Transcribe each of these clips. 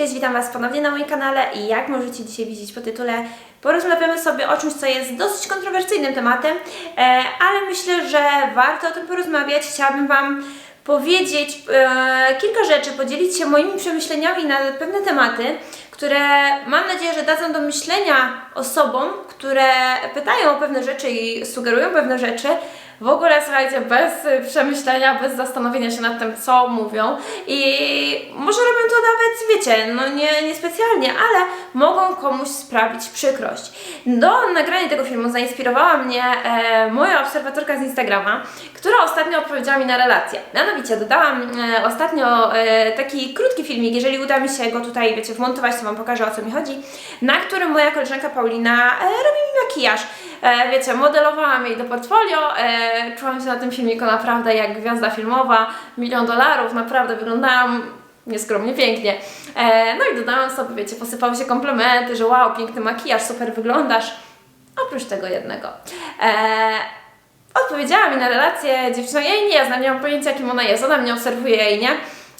Cześć, witam Was ponownie na moim kanale i jak możecie dzisiaj widzieć po tytule, porozmawiamy sobie o czymś, co jest dosyć kontrowersyjnym tematem, e, ale myślę, że warto o tym porozmawiać. Chciałabym Wam powiedzieć e, kilka rzeczy, podzielić się moimi przemyśleniami na pewne tematy, które mam nadzieję, że dadzą do myślenia osobom, które pytają o pewne rzeczy i sugerują pewne rzeczy. W ogóle, słuchajcie, bez przemyślenia, bez zastanowienia się nad tym, co mówią. I może robią to nawet, wiecie, no nie, niespecjalnie, ale mogą komuś sprawić przykrość. Do nagrania tego filmu zainspirowała mnie e, moja obserwatorka z Instagrama, która ostatnio odpowiedziała mi na relację. Mianowicie dodałam e, ostatnio e, taki krótki filmik, jeżeli uda mi się go tutaj, wiecie, wmontować, to Wam pokażę o co mi chodzi, na którym moja koleżanka Paulina e, robi mi makijaż. E, wiecie, modelowałam jej do portfolio, e, czułam się na tym filmiku naprawdę jak gwiazda filmowa, milion dolarów, naprawdę wyglądałam nieskromnie pięknie. E, no i dodałam sobie, wiecie, posypały się komplementy, że wow, piękny makijaż, super wyglądasz. Oprócz tego jednego. E, odpowiedziała mi na relację dziewczyna, ja jej nie znam, nie mam pojęcia kim ona jest, ona mnie obserwuje, jej nie.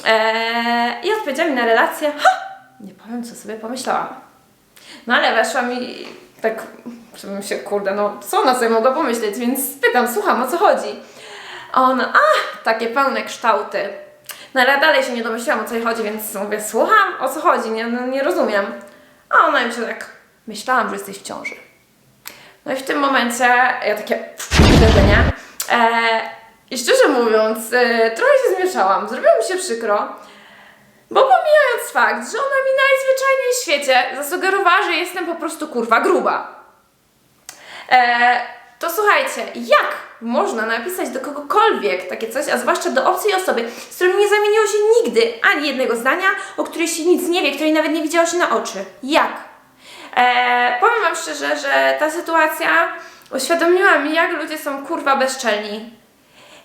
E, I odpowiedziała mi na relację, ha! Nie powiem, co sobie pomyślałam. No ale weszła mi tak, żebym się, kurde, no co ona sobie mogła pomyśleć, więc pytam, słucham, o co chodzi? A ona, a, takie pełne kształty. No ale dalej się nie domyślałam, o co jej chodzi, więc mówię, słucham, o co chodzi, nie, no, nie rozumiem. A ona mi się tak, myślałam, że jesteś w ciąży. No i w tym momencie ja takie uderzenie. E, I szczerze mówiąc, e, trochę się zmieszałam, zrobiło mi się przykro. Bo pomijając fakt, że ona mi najzwyczajniej świecie zasugerowała, że jestem po prostu kurwa gruba. E, to słuchajcie, jak można napisać do kogokolwiek takie coś, a zwłaszcza do obcej osoby, z którą nie zamieniło się nigdy ani jednego zdania, o której się nic nie wie, której nawet nie widziało się na oczy. Jak? E, powiem Wam szczerze, że ta sytuacja uświadomiła mi, jak ludzie są kurwa bezczelni.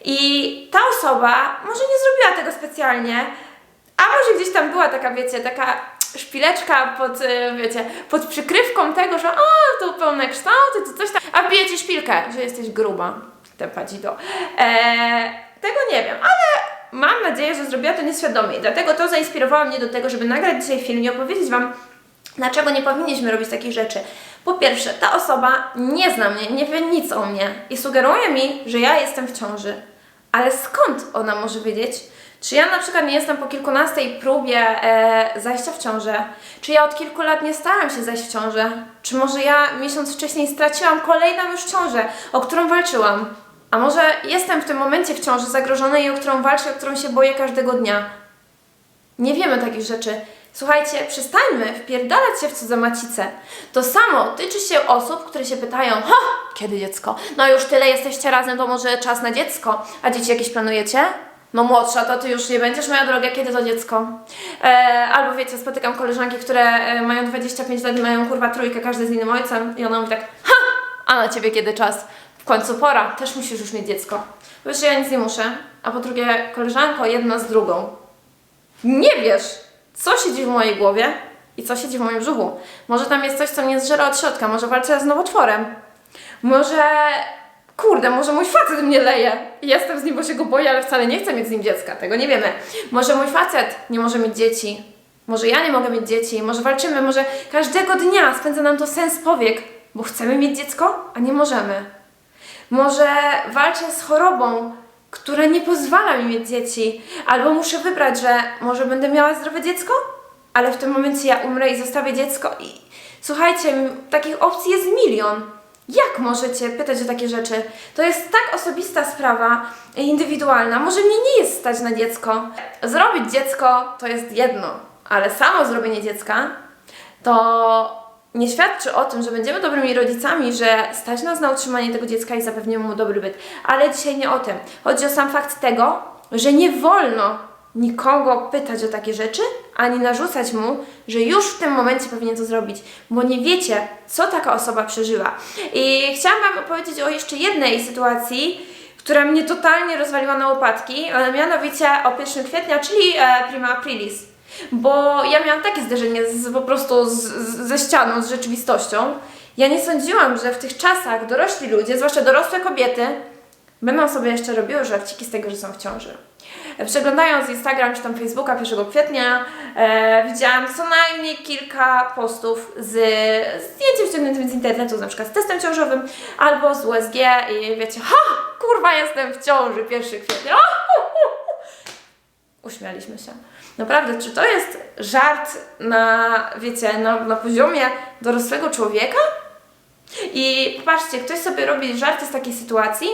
I ta osoba może nie zrobiła tego specjalnie, a może gdzieś tam była taka, wiecie, taka szpileczka pod, y, wiecie, pod przykrywką tego, że a, to pełne kształty, to coś tam, a wbije ci szpilkę, że jesteś gruba. Te padzido. Eee, tego nie wiem, ale mam nadzieję, że zrobiła to nieświadomie. I dlatego to zainspirowało mnie do tego, żeby nagrać dzisiaj film i opowiedzieć Wam, Dlaczego nie powinniśmy robić takich rzeczy? Po pierwsze, ta osoba nie zna mnie, nie wie nic o mnie i sugeruje mi, że ja jestem w ciąży. Ale skąd ona może wiedzieć? Czy ja na przykład nie jestem po kilkunastej próbie e, zajścia w ciążę? Czy ja od kilku lat nie starałam się zajść w ciążę? Czy może ja miesiąc wcześniej straciłam kolejną już ciążę, o którą walczyłam? A może jestem w tym momencie w ciąży zagrożonej, o którą walczę, o którą się boję każdego dnia? Nie wiemy takich rzeczy. Słuchajcie, przestańmy wpierdalać się w cudze macice. To samo tyczy się osób, które się pytają, ha, kiedy dziecko? No już tyle jesteście razem, to może czas na dziecko. A dzieci jakieś planujecie? No młodsza, to ty już nie będziesz, moja droga, kiedy to dziecko? E, albo wiecie, spotykam koleżanki, które e, mają 25 lat i mają kurwa trójkę, każdy z innym ojcem i ona mówi tak, ha, a na ciebie kiedy czas? W końcu pora, też musisz już mieć dziecko. Wiesz, ja nic nie muszę. A po drugie, koleżanko, jedna z drugą. Nie wiesz, co siedzi w mojej głowie i co siedzi w moim brzuchu. Może tam jest coś, co mnie zżera od środka, może walczę z nowotworem. Może, kurde, może mój facet mnie leje jestem z nim, bo się go boję, ale wcale nie chcę mieć z nim dziecka, tego nie wiemy. Może mój facet nie może mieć dzieci, może ja nie mogę mieć dzieci, może walczymy, może każdego dnia spędza nam to sens powiek, bo chcemy mieć dziecko, a nie możemy. Może walczę z chorobą, która nie pozwala mi mieć dzieci, albo muszę wybrać, że może będę miała zdrowe dziecko, ale w tym momencie ja umrę i zostawię dziecko i słuchajcie, takich opcji jest milion. Jak możecie pytać o takie rzeczy? To jest tak osobista sprawa, indywidualna. Może mnie nie jest stać na dziecko. Zrobić dziecko to jest jedno, ale samo zrobienie dziecka to nie świadczy o tym, że będziemy dobrymi rodzicami, że stać nas na utrzymanie tego dziecka i zapewnimy mu dobry byt. Ale dzisiaj nie o tym. Chodzi o sam fakt tego, że nie wolno nikogo pytać o takie rzeczy, ani narzucać mu, że już w tym momencie powinien to zrobić, bo nie wiecie, co taka osoba przeżyła. I chciałam Wam opowiedzieć o jeszcze jednej sytuacji, która mnie totalnie rozwaliła na łopatki, a mianowicie o 1 kwietnia, czyli e, Prima Aprilis. Bo ja miałam takie zderzenie z, po prostu z, z, ze ścianą, z rzeczywistością. Ja nie sądziłam, że w tych czasach dorośli ludzie, zwłaszcza dorosłe kobiety, będą sobie jeszcze robiły żarciki z tego, że są w ciąży. Przeglądając Instagram czy tam Facebooka 1 kwietnia, e, widziałam co najmniej kilka postów z zdjęciem ściągniętym z internetu, na przykład z testem ciążowym albo z USG i wiecie, ha, kurwa jestem w ciąży 1 kwietnia. Uśmialiśmy się. Naprawdę, czy to jest żart na, wiecie, na, na poziomie dorosłego człowieka? I patrzcie, ktoś sobie robi żarty z takiej sytuacji,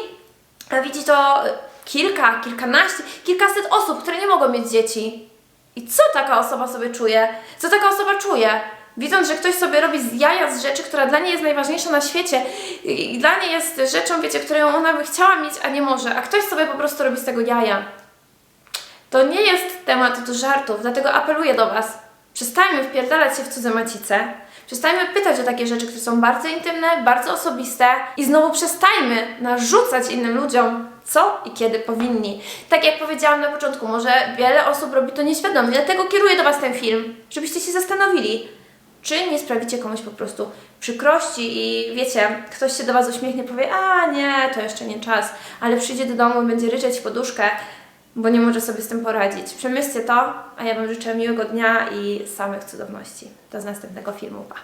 a widzi to kilka, kilkanaście, kilkaset osób, które nie mogą mieć dzieci. I co taka osoba sobie czuje? Co taka osoba czuje? Widząc, że ktoś sobie robi z jaja z rzeczy, która dla niej jest najważniejsza na świecie i dla niej jest rzeczą, wiecie, którą ona by chciała mieć, a nie może, a ktoś sobie po prostu robi z tego jaja. To nie jest temat do żartów, dlatego apeluję do Was. Przestańmy wpierdalać się w cudze macice. Przestańmy pytać o takie rzeczy, które są bardzo intymne, bardzo osobiste i znowu przestańmy narzucać innym ludziom, co i kiedy powinni. Tak jak powiedziałam na początku, może wiele osób robi to nieświadomie, dlatego kieruję do Was ten film, żebyście się zastanowili, czy nie sprawicie komuś po prostu przykrości i wiecie, ktoś się do Was uśmiechnie, powie, a nie, to jeszcze nie czas, ale przyjdzie do domu i będzie ryczeć w poduszkę, bo nie może sobie z tym poradzić. Przemyślcie to, a ja Wam życzę miłego dnia i samych cudowności. Do następnego filmu. Pa!